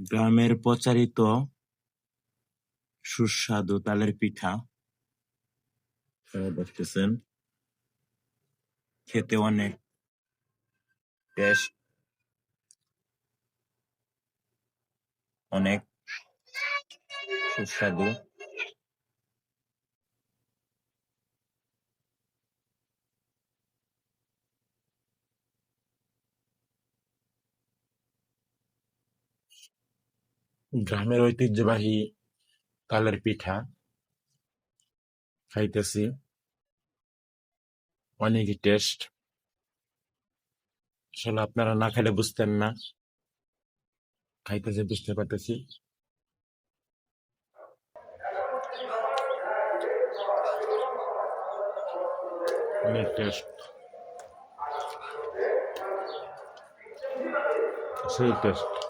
গ্রামের প্রচারিত সুস্বাদু তালের পিঠা দেখতেছেন। খেতে অনেক টেস্ট অনেক সুস্বাদু। গ্রামের ঐতিহ্যবাহী তালের পিঠা খাইতেছি। অনেকই টেস্ট আসলে আপনারা না খেলে বুঝতেন না। খাইতেছে, বুঝতে পারতেছি। অনেক টেস্ট সেই টেস্ট